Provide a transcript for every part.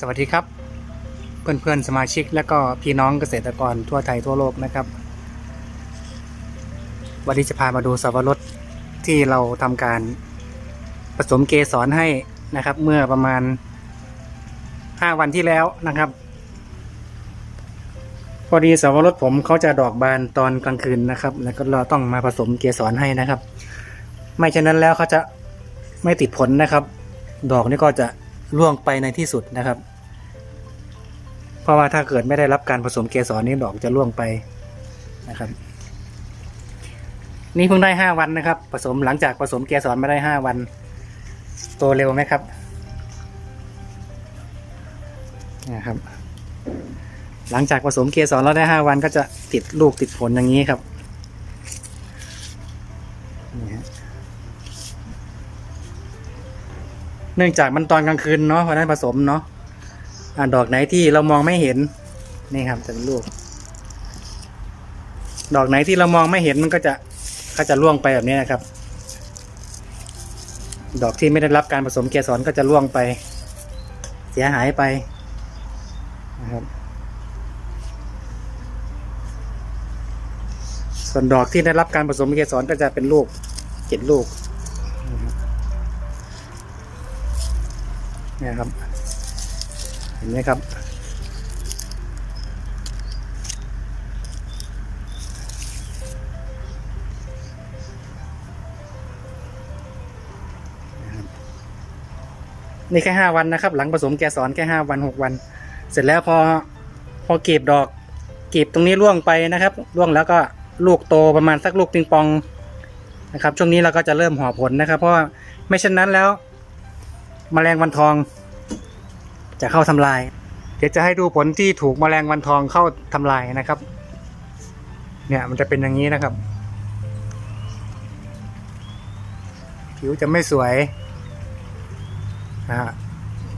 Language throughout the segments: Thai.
สวัสดีครับ เพื่อนๆสมาชิกและก็พี่น้องเกษตรกรทั่วไทยทั่วโลกนะครับ วันนี้จะพามาดูสับปะรดที่เราทำการผสมเกสรให้นะครับ เมื่อประมาณ 5 วันที่แล้วนะครับ พอดีสับปะรดผมเขาจะดอกบานตอนกลางคืนนะครับ แล้วก็เราต้องมาผสมเกสรให้นะครับ ไม่เช่นนั้นแล้วเขาจะไม่ติดผลนะครับ ดอกนี่ก็จะร่วงไปในที่สุดนะครับ ราะว่าถ้าเกิดไม่ได้รับการผสมเกสรนี่ดอกจะร่วงไปนะครับ นี่เพิ่งได้ห้าวันนะครับ ผสมหลังจากผสมเกสรไม่ได้ห้าวัน โตเร็วไหมครับนะครับ หลังจากผสมเกสรแล้วได้ห้าวันก็จะติดลูกติดผลอย่างนี้ครับเนื่องจากมันตอนกลางคืนเนาะวันนั้นผสมเนาะ อดอกไหนที่เรามองไม่เห็นนี่ครับจะเป็นลูก ดอกไหนที่เรามองไม่เห็นมันก็จะก็จะร่วงไปแบบนี้นะครับ ดอกที่ไม่ได้รับการผสมเกสรก็จะร่วงไป เสียหายไปนะครับส่วนดอกที่ได้รับการผสมเกสรก็จะเป็นลูกเจ็ดลูกนี่ครับ เห็นไหมครับ นี่แค่ห้าวันนะครับ หลังผสมแกสอนแค่ห้าวันหกวัน เสร็จแล้วพอพอเก็บดอก เก็บตรงนี้ร่วงไปนะครับ ร่วงแล้วก็ลูกโตประมาณสักลูกปิงปองนะครับ ช่วงนี้เราก็จะเริ่มห่อผลนะครับ เพราะว่าไม่เช่นนั้นแล้วแมลงวันทอง จะเข้าทำลาย เดี๋ยวจะให้ดูผลที่ถูกแมลงวันทองเข้าทำลายนะครับ เนี่ยมันจะเป็นอย่างนี้นะครับ ผิวจะไม่สวยนะฮะ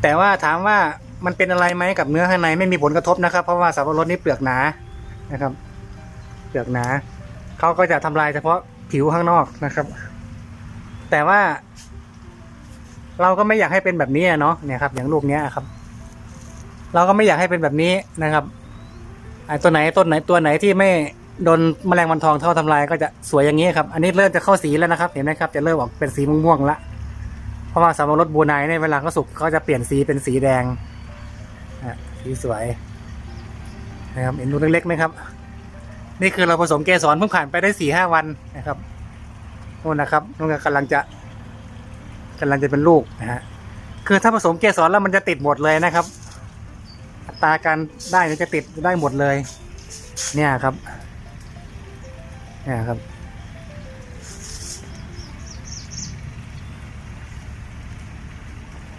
แต่ว่าถามว่ามันเป็นอะไรไหมกับเนื้อข้างในไม่มีผลกระทบนะครับ เพราะว่าสับปะรดนี่เปลือกหนานะครับ เปลือกหนาเขาก็จะทำลายเฉพาะผิวข้างนอกนะครับ แต่ว่า เราก็ไม่อยากให้เป็นแบบนี้อะเนาะเนี่ยครับ อย่างลูกเนี้ยครับ เราก็ไม่อยากให้เป็นแบบนี้นะครับไอ้ตัวไหนต้นไหนตัวไหนที่ไม่โดนแมลงวันทองเท่าทำลายก็จะสวยอย่างนี้ครับ อันนี้เริ่มจะเข้าสีแล้วนะครับ เห็นไหมครับ จะเริ่มออกเป็นสีม่วงๆละ เพราะว่าสับปะรดบูไนเนี่ยเวลาเขาสุกเขาจะเปลี่ยนสีเป็นสีแดงสีสวยนะครับเห็นลูกเล็กๆไหมครับ นี่คือเราผสมเกสรเพิ่งผ่านไปได้สี่ห้าวันนะครับนู่นนะครับนู่นกำลังจะกำลังจะเป็นลูกนะฮะ คือถ้าผสมเกสรแล้วมันจะติดหมดเลยนะครับ อัตราการได้เนี่ยจะติดได้หมดเลย เนี่ยครับ เนี่ยครับ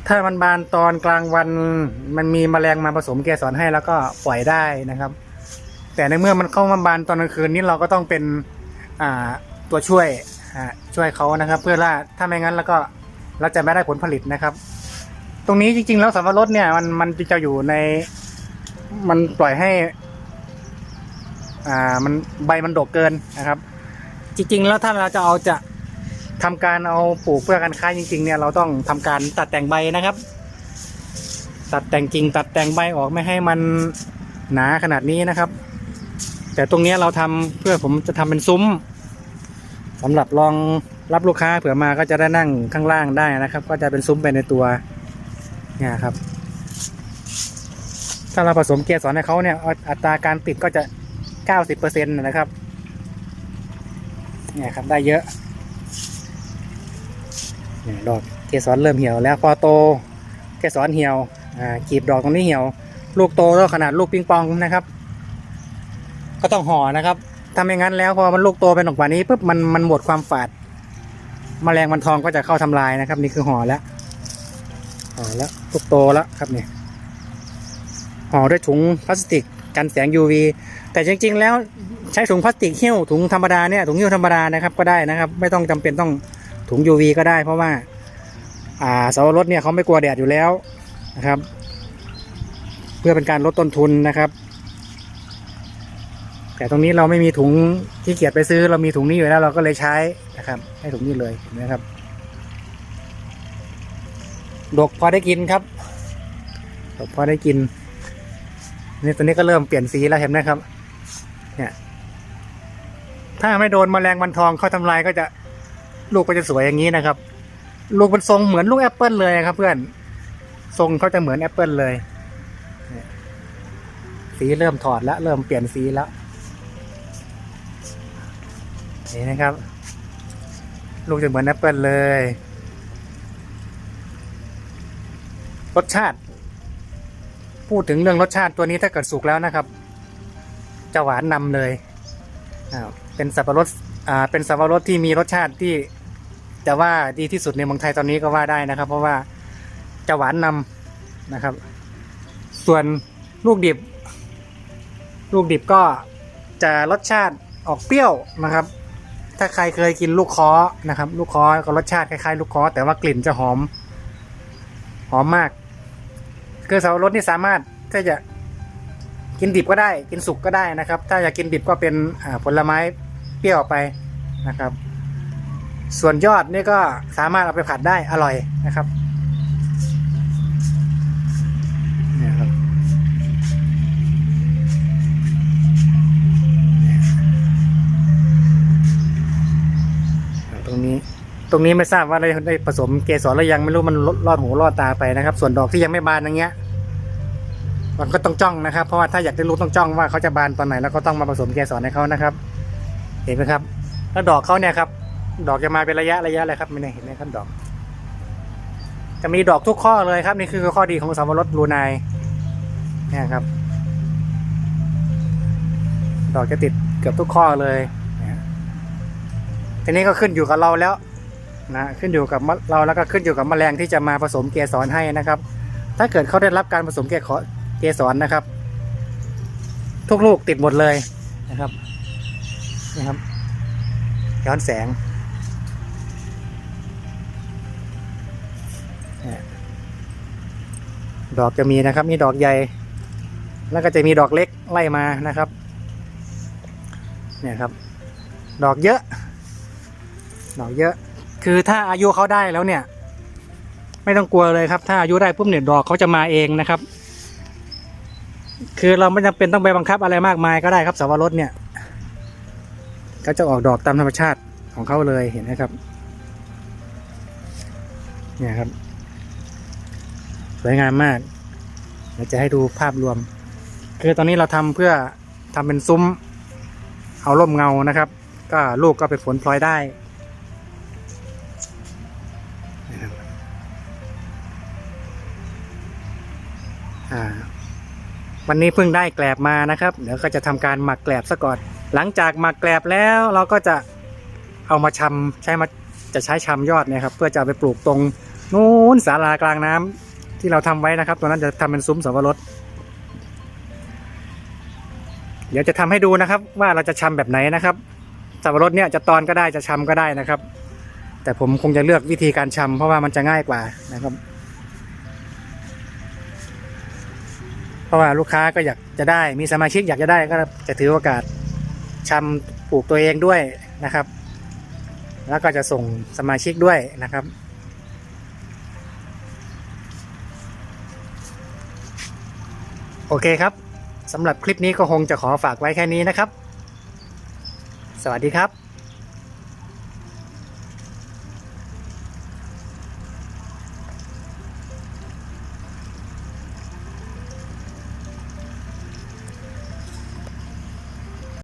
ถ้ามันบานตอนกลางวันมันมีแมลงมาผสมเกสรให้แล้วก็ปล่อยได้นะครับ แต่ในเมื่อมันเข้ามาบานตอนกลางคืนนี้เราก็ต้องเป็นตัวช่วยช่วยเขานะครับ เพื่อว่าถ้าไม่งั้นแล้วก็เราจะไม่ได้ผลผลิตนะครับ ตรงนี้จริงๆแล้วสับปะรดเนี่ยมันมันจะอยู่ใน มันปล่อยให้ อ่ามันใบมันดกเกินนะครับ จริง ๆ แล้วถ้าเราจะเอาจะทำการเอาปลูกเพื่อการค้าจริง ๆ เนี่ยเราต้องทำการตัดแต่งใบนะครับ ตัดแต่งกิ่งตัดแต่งใบออกไม่ให้มันหนาขนาดนี้นะครับ แต่ตรงนี้เราทำเพื่อผมจะทำเป็นซุ้มสำหรับรองรับลูกค้าเผื่อมาก็จะได้นั่งข้างล่างได้นะครับ ก็จะเป็นซุ้มไปในตัวเนี่ยครับ ถ้าเราผสมเกสรให้เขาเนี่ย อัตราการติดก็จะเก้าสิบเปอร์เซ็นต์นะครับ เนี่ยครับได้เยอะเนี่ยดอกเกสรเริ่มเหี่ยวแล้วพอโตเกสรเหี่ยวอ่ากีบดอกตรงนี้เหี่ยว ลูกโตแล้วขนาดลูกปิงปองนะครับ ก็ต้องห่อนะครับถ้าไม่งั้นแล้วพอมันลูกโตเป็นออกมานี้ปุ๊บมันมันหมดความฝาดแมลงวันทองก็จะเข้าทำลายนะครับ นี่คือห่อแล้วห่อแล้วลูกโตแล้วครับเนี่ย ห่อด้วยถุงพลาสติกกันแสง UV แต่จริง ๆ แล้วใช้ถุงพลาสติกหิ้วถุงธรรมดาเนี่ยถุงหิ้วธรรมดานะครับก็ได้นะครับ ไม่ต้องจำเป็นต้องถุง UV ก็ได้ เพราะว่าอ่าเสาวรถเนี่ยเขาไม่กลัวแดดอยู่แล้วนะครับ เพื่อเป็นการลดต้นทุนนะครับ แต่ตรงนี้เราไม่มีถุงที่เกียจไปซื้อ เรามีถุงนี้อยู่แล้วเราก็เลยใช้นะครับให้ถุงนี้เลยนะครับดกพอได้กินครับพอได้กิน นี่ตัวนี้ก็เริ่มเปลี่ยนสีแล้วเห็นไหมครับ เนี่ย ถ้าไม่โดนแมลงวันทองเข้าทำลายก็จะลูกก็จะสวยอย่างนี้นะครับ ลูกมันทรงเหมือนลูกแอปเปิลเลยครับ เพื่อน ทรงเขาจะเหมือนแอปเปิลเลยเนี่ยสีเริ่มถอดแล้ว เริ่มเปลี่ยนสีแล้ว นี่นะครับ ลูกจะเหมือนแอปเปิลเลย รสชาติ พูดถึงเรื่องรสชาติตัวนี้ถ้าเกิดสุกแล้วนะครับ จะหวานนำเลยเป็นสับปะรดเป็นสับปะรดที่มีรสชาติที่จะว่าดีที่สุดในเมืองไทยตอนนี้ก็ว่าได้นะครับ เพราะว่าจะหวานนำนะครับ ส่วนลูกดิบ ลูกดิบก็จะรสชาติออกเปรี้ยวนะครับ ถ้าใครเคยกินลูกคอนะครับ ลูกคอก็รสชาติคล้ายๆ ลูกคอแต่ว่ากลิ่นจะหอม หอมมาก คือเสับปะรดนี่สามารถที่จะกินดิบก็ได้ กินสุกก็ได้นะครับ ถ้าอยากกินดิบก็เป็นผลไม้เปรี้ยวไปนะครับ ส่วนยอดนี่ก็สามารถเอาไปผัดได้อร่อยนะครับเนี่ยครับตรงนี้ตรงนี้ไม่ทราบว่าได้ได้ผสมเกสรหรือยังไม่รู้มันลอดหูลอดตาไปนะครับ ส่วนดอกที่ยังไม่บานอย่างเงี้ย มันก็ต้องจ้องนะครับ เพราะว่าถ้าอยากได้รู้ต้องจ้องว่าเขาจะบานตอนไหนแล้วก็ต้องมาผสมเกสรให้เขานะครับ เห็นไหมครับ แล้วดอกเขาเนี่ยครับ ดอกจะมาเป็นระยะระยะเลยครับไม่ได้เห็นไหมครับดอก จะมีดอกทุกข้อเลยครับ นี่คือข้อดีของสับปะรดบลูไนเนี่ยครับ ดอกจะติดเกือบทุกข้อเลยเนี่ยทีนี้ก็ขึ้นอยู่กับเราแล้วนะขึ้นอยู่กับเราแล้วก็ขึ้นอยู่กับแมลงที่จะมาผสมเกสรให้นะครับ ถ้าเกิดเขาได้รับการผสมเกสร เกสรนะครับ ทุกลูกติดหมดเลยนะครับนะครับ ย้อนแสงดอกจะมีนะครับ มีดอกใหญ่ แล้วก็จะมีดอกเล็กไล่มานะครับ เนี่ยครับ ดอกเยอะ ดอกเยอะ คือถ้าอายุเขาได้แล้วเนี่ย ไม่ต้องกลัวเลยครับ ถ้าอายุได้ปุ๊บเนี่ยดอกเขาจะมาเองนะครับ คือเราไม่จำเป็นต้องไปบังคับอะไรมากมายก็ได้ครับสาวรสเนี่ยเขาจะออกดอกตามธรรมชาติของเขาเลยเห็นไหมครับ เนี่ยครับ สวยงามมากเดี๋ยวจะให้ดูภาพรวม คือตอนนี้เราทำเพื่อทำเป็นซุ้ม เอาร่มเงานะครับ ก็ลูกก็ไปผลพลอยได้อ่า วันนี้เพิ่งได้แกลบมานะครับ เดี๋ยวก็จะทำการหมักแกลบซะก่อน หลังจากหมักแกลบแล้วเราก็จะเอามาชำใช้มาจะใช้ชำยอดเนี่ยครับเพื่อจะไปปลูกตรงนู้นศาลากลางน้ำที่เราทำไว้นะครับ ตัวนั้นจะทำเป็นซุ้มสับปะรดเดี๋ยวจะทำให้ดูนะครับ ว่าเราจะชำแบบไหนนะครับสับปะรดเนี่ยจะตอนก็ได้จะชำก็ได้นะครับ แต่ผมคงจะเลือกวิธีการชำเพราะว่ามันจะง่ายกว่านะครับ เพราะว่าลูกค้าก็อยากจะได้มีสมาชิกอยากจะได้ก็จะถือโอกาสชำปลูกตัวเองด้วยนะครับ แล้วก็จะส่งสมาชิกด้วยนะครับโอเคครับสำหรับคลิปนี้ก็คงจะขอฝากไว้แค่นี้นะครับ สวัสดีครับ